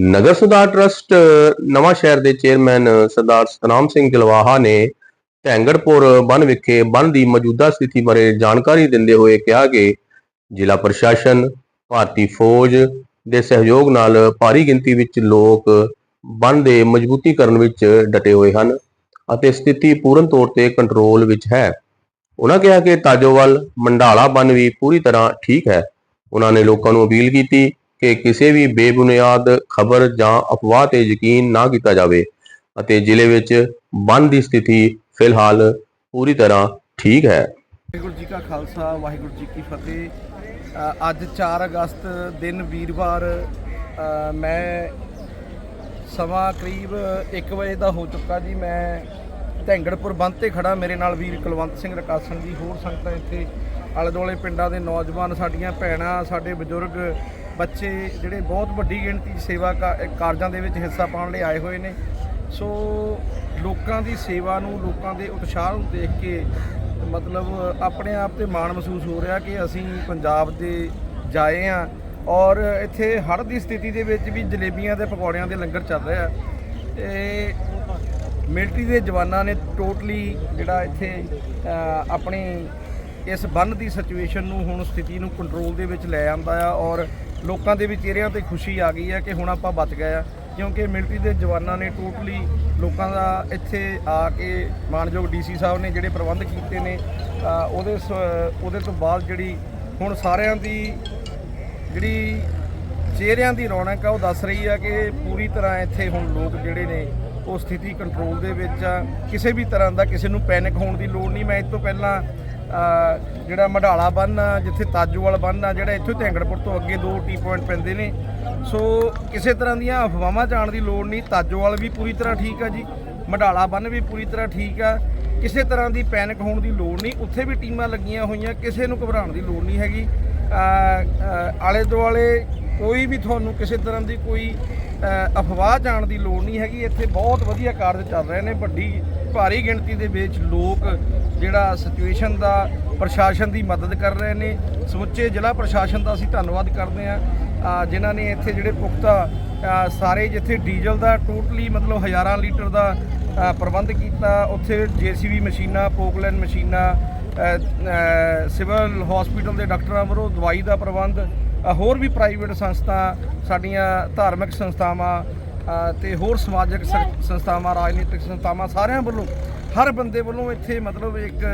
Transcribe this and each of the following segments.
ਨਗਰ ਸੁਧਾਰ ਟਰਸਟ, ਨਵਾਂ ਸ਼ਹਿਰ ਦੇ ਚੇਅਰਮੈਨ ਸਰਦਾਰ ਸਤਨਾਮ ਸਿੰਘ ਜਲਵਾਹਾ ਨੇ ਢੈਂਗੜਪੁਰ ਬੰਨ ਵਿਖੇ ਬੰਨ ਦੀ ਮੌਜੂਦਾ ਸਥਿਤੀ ਬਾਰੇ ਜਾਣਕਾਰੀ ਦਿੰਦੇ ਹੋਏ ਕਿਹਾ ਕਿ ਜ਼ਿਲ੍ਹਾ ਪ੍ਰਸ਼ਾਸਨ, ਭਾਰਤੀ ਫੌਜ ਦੇ ਸਹਿਯੋਗ ਨਾਲ ਭਾਰੀ ਗਿਣਤੀ ਵਿੱਚ ਲੋਕ ਬੰਨ ਦੇ ਮਜ਼ਬੂਤੀਕਰਨ ਵਿੱਚ ਡਟੇ ਹੋਏ ਹਨ ਅਤੇ ਸਥਿਤੀ ਪੂਰਨ ਤੌਰ ਤੇ ਕੰਟਰੋਲ ਵਿੱਚ ਹੈ। ਉਹਨਾਂ ਕਿਹਾ ਕਿ ਤਾਜੋਵਾਲ, ਮੰਡਾਲਾ ਬੰਨ ਵੀ ਪੂਰੀ ਤਰ੍ਹਾਂ ਠੀਕ ਹੈ। ਉਹਨਾਂ ਨੇ ਲੋਕਾਂ ਨੂੰ ਅਪੀਲ ਕੀਤੀ ਕਿ ਕਿਸੇ ਵੀ ਬੇਬੁਨਿਆਦ ਖਬਰ ਜਾਂ ਅਫਵਾਹ ਤੇ ਯਕੀਨ ਨਾ ਕੀਤਾ ਜਾਵੇ ਅਤੇ ਜ਼ਿਲ੍ਹੇ ਵਿੱਚ ਬੰਦ ਦੀ ਸਥਿਤੀ ਫਿਲਹਾਲ ਪੂਰੀ ਤਰ੍ਹਾਂ ਠੀਕ ਹੈ। ਵਾਹਿਗੁਰੂ ਜੀ ਕਾ ਖਾਲਸਾ, ਵਾਹਿਗੁਰੂ ਜੀ ਕੀ ਫਤਿਹ। ਅੱਜ 4 ਅਗਸਤ ਦਿਨ ਵੀਰਵਾਰ ਮੈਂ ਸਮਾਂ ਕਰੀਬ 1 ਵਜੇ ਦਾ ਹੋ ਚੁੱਕਾ ਜੀ। ਮੈਂ ਢੈਂਗੜਪੁਰ ਬੰਦ ਤੇ ਖੜਾ ਮੇਰੇ ਨਾਲ ਵੀਰ ਕੁਲਵੰਤ ਸਿੰਘ ਰਕਾਸਣ ਜੀ, ਹੋਰ ਸੰਗਤਾਂ ਇੱਥੇ। ਆਲੇ ਦੁਆਲੇ ਪਿੰਡਾਂ ਦੇ ਨੌਜਵਾਨ, ਸਾਡੀਆਂ ਭੈਣਾਂ, ਸਾਡੇ ਬਜ਼ੁਰਗ ਬੱਚੇ ਜਿਹੜੇ ਬਹੁਤ ਵੱਡੀ ਗਿਣਤੀ 'ਚ ਸੇਵਾ ਕਾ- ਕਾਰਜਾਂ ਦੇ ਵਿੱਚ ਹਿੱਸਾ ਪਾਉਣ ਲਈ ਆਏ ਹੋਏ ਨੇ। ਸੋ ਲੋਕਾਂ ਦੀ ਸੇਵਾ ਨੂੰ ਲੋਕਾਂ ਦੇ ਉਤਸ਼ਾਹ ਨੂੰ ਦੇਖ ਕੇ ਮਤਲਬ ਆਪਣੇ ਆਪ ਤੇ ਮਾਣ ਮਹਿਸੂਸ ਹੋ ਰਿਹਾ ਕਿ ਅਸੀਂ ਪੰਜਾਬ ਦੇ ਜਾਏ ਆ ਔਰ ਇੱਥੇ ਹੜ੍ਹ ਦੀ ਸਥਿਤੀ ਦੇ ਵਿੱਚ ਵੀ ਜਲੇਬੀਆਂ ਤੇ ਪਕੌੜਿਆਂ ਦੇ ਲੰਗਰ ਚੱਲ ਰਿਹਾ ਤੇ ਮਿਲਟਰੀ ਦੇ ਜਵਾਨਾਂ ਨੇ ਟੋਟਲੀ ਜਿਹੜਾ ਇੱਥੇ ਆਪਣੀ ਇਸ ਬੰਨ ਦੀ ਸਿਚੁਏਸ਼ਨ ਨੂੰ ਹੁਣ ਸਥਿਤੀ ਨੂੰ ਕੰਟਰੋਲ ਦੇ ਵਿੱਚ ਲੈ ਆਂਦਾ ਆ ਔਰ ਲੋਕਾਂ ਦੇ ਵੀ ਚਿਹਰਿਆਂ ਤੇ ਖੁਸ਼ੀ ਆ ਗਈ ਹੈ ਕਿ ਹੁਣ ਆਪਾਂ ਬਚ ਗਏ ਆ। ਕਿਉਂਕਿ ਮਿਲਟਰੀ ਦੇ ਜਵਾਨਾਂ ਨੇ ਟੋਟਲੀ ਲੋਕਾਂ ਦਾ ਇੱਥੇ ਆ ਕੇ ਮਾਨਯੋਗ ਡੀਸੀ ਸਾਹਿਬ ਨੇ ਜਿਹੜੇ ਪ੍ਰਬੰਧ ਕੀਤੇ ਨੇ ਉਹਦੇ ਸ- ਉਹਦੇ ਤੋਂ ਬਾਅਦ ਜਿਹੜੀ ਹੁਣ ਸਾਰਿਆਂ ਦੀ ਜਿਹੜੀ ਚਿਹਰਿਆਂ ਦੀ ਰੌਣਕ ਆ, ਉਹ ਦੱਸ ਰਹੀ ਆ ਕਿ ਪੂਰੀ ਤਰ੍ਹਾਂ ਇੱਥੇ ਹੁਣ ਲੋਕ ਜਿਹੜੇ ਨੇ, ਉਹ ਸਥਿਤੀ ਕੰਟਰੋਲ ਦੇ ਵਿੱਚ ਆ। ਕਿਸੇ ਵੀ ਤਰ੍ਹਾਂ ਦਾ ਕਿਸੇ ਨੂੰ ਪੈਨਿਕ ਹੋਣ ਦੀ ਲੋੜ ਨਹੀਂ। ਮੈਂ ਇਸ ਤੋਂ ਪਹਿਲਾਂ ਜਿਹੜਾ ਮਢਾਲਾ ਬੰਨ ਆ, ਜਿੱਥੇ ਤਾਜੂਵਾਲ ਬੰਨ ਆ, ਜਿਹੜਾ ਇੱਥੋਂ ਢੈਂਗੜਪੁਰ ਤੋਂ ਅੱਗੇ ਦੋ ਟੀ ਪੁਆਇੰਟ ਪੈਂਦੇ ਨੇ। ਸੋ ਕਿਸੇ ਤਰ੍ਹਾਂ ਦੀਆਂ ਅਫਵਾਹਾਂ ਜਾਣ ਦੀ ਲੋੜ ਨਹੀਂ, ਤਾਜੂਵਾਲ ਵੀ ਪੂਰੀ ਤਰ੍ਹਾਂ ਠੀਕ ਆ ਜੀ ਮਢਾਲਾ ਬੰਨ ਵੀ ਪੂਰੀ ਤਰ੍ਹਾਂ ਠੀਕ ਆ। ਕਿਸੇ ਤਰ੍ਹਾਂ ਦੀ ਪੈਨਿਕ ਹੋਣ ਦੀ ਲੋੜ ਨਹੀਂ, ਉੱਥੇ ਵੀ ਟੀਮਾਂ ਲੱਗੀਆਂ ਹੋਈਆਂ, ਕਿਸੇ ਨੂੰ ਘਬਰਾਉਣ ਦੀ ਲੋੜ ਨਹੀਂ ਹੈਗੀ। ਆਲੇ ਦੁਆਲੇ ਕੋਈ ਵੀ ਤੁਹਾਨੂੰ ਕਿਸੇ ਤਰ੍ਹਾਂ ਦੀ ਕੋਈ ਅਫਵਾਹ ਜਾਣ ਦੀ ਲੋੜ ਨਹੀਂ ਹੈਗੀ, ਇੱਥੇ ਬਹੁਤ ਵਧੀਆ ਕਾਰਜ ਚੱਲ ਰਹੇ ਨੇ, ਵੱਡੀ, ਭਾਰੀ ਗਿਣਤੀ ਦੇ ਵਿੱਚ ਲੋਕ ਜਿਹੜਾ ਸਿਚੁਏਸ਼ਨ ਦਾ ਪ੍ਰਸ਼ਾਸਨ ਦੀ ਮਦਦ ਕਰ ਰਹੇ ਨੇ ਸਮੁੱਚੇ ਜ਼ਿਲ੍ਹਾ ਪ੍ਰਸ਼ਾਸਨ ਦਾ ਅਸੀਂ ਧੰਨਵਾਦ ਕਰਦੇ ਹਾਂ। ਜਿਨ੍ਹਾਂ ਨੇ ਇੱਥੇ ਜਿਹੜੇ ਪੁਖਤਾ ਸਾਰੇ ਜਿੱਥੇ ਡੀਜ਼ਲ ਦਾ ਟੋਟਲੀ ਮਤਲਬ ਹਜ਼ਾਰਾਂ ਲੀਟਰ ਦਾ ਪ੍ਰਬੰਧ ਕੀਤਾ ਉੱਥੇ ਜੀਸੀਬੀ ਮਸ਼ੀਨਾਂ ਪੋਕਲੈਨ ਮਸ਼ੀਨਾਂ ਸਿਵਲ ਹਸਪੀਟਲ ਦੇ ਡਾਕਟਰਾਂ ਵੱਲੋਂ ਦਵਾਈ ਦਾ ਪ੍ਰਬੰਧ ਹੋਰ ਵੀ ਪ੍ਰਾਈਵੇਟ ਸੰਸਥਾ ਸਾਡੀਆਂ ਧਾਰਮਿਕ ਸੰਸਥਾਵਾਂ ਅ, ਤੇ ਹੋਰ ਸਮਾਜਿਕ ਸੰਸਥਾਵਾਂ ਰਾਜਨੀਤਿਕ ਸੰਸਥਾਵਾਂ ਸਾਰਿਆਂ ਵੱਲੋਂ ਹਰ ਬੰਦੇ ਵੱਲੋਂ ਇੱਥੇ ਮਤਲਬ ਇੱਕ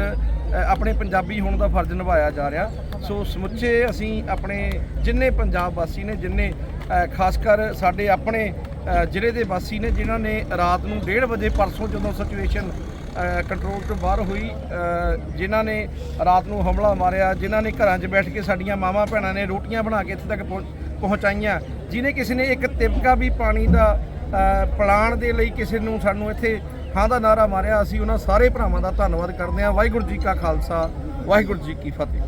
ਆਪਣੇ ਪੰਜਾਬੀ ਹੋਣ ਦਾ ਫਰਜ਼ ਨਿਭਾਇਆ ਜਾ ਰਿਹਾ। ਸੋ ਸਮੁੱਚੇ ਅਸੀਂ ਆਪਣੇ ਜਿੰਨੇ ਪੰਜਾਬ ਵਾਸੀ ਨੇ ਜਿੰਨੇ ਖਾਸ ਕਰ ਸਾਡੇ ਆਪਣੇ ਜ਼ਿਲ੍ਹੇ ਦੇ ਵਾਸੀ ਨੇ ਜਿਨ੍ਹਾਂ ਨੇ ਰਾਤ ਨੂੰ 1:30 ਵਜੇ ਪਰਸੋਂ ਜਦੋਂ ਸਿਚੁਏਸ਼ਨ ਕੰਟਰੋਲ ਤੋਂ ਬਾਹਰ ਹੋਈ ਜਿਨ੍ਹਾਂ ਨੇ ਰਾਤ ਨੂੰ ਹਮਲਾ ਮਾਰਿਆ ਜਿਨ੍ਹਾਂ ਨੇ ਘਰਾਂ 'ਚ ਬੈਠ ਕੇ ਸਾਡੀਆਂ ਮਾਵਾਂ ਭੈਣਾਂ ਨੇ ਰੋਟੀਆਂ ਬਣਾ ਕੇ ਇੱਥੇ ਤੱਕ ਪਹੁੰਚ- ਪਹੁੰਚਾਈਆਂ ਜਿਨੇ ਕਿਸੇ ਨੇ ਇੱਕ ਤਿਪਕਾ ਵੀ ਪਾਣੀ ਦਾ ਅ, ਪਿਲਾਉਣ ਦੇ ਲਈ ਕਿਸੇ ਨੂੰ ਸਾਨੂੰ ਇੱਥੇ ਹਾਂ ਦਾ ਨਾਰਾ ਮਾਰਿਆ, ਅਸੀਂ ਉਹਨਾਂ ਸਾਰੇ ਭਰਾਵਾਂ ਦਾ ਧੰਨਵਾਦ ਕਰਦੇ ਹਾਂ। ਵਾਹਿਗੁਰੂ ਜੀ ਕਾ ਖਾਲਸਾ, ਵਾਹਿਗੁਰੂ ਜੀ ਕੀ ਫਤਿਹ।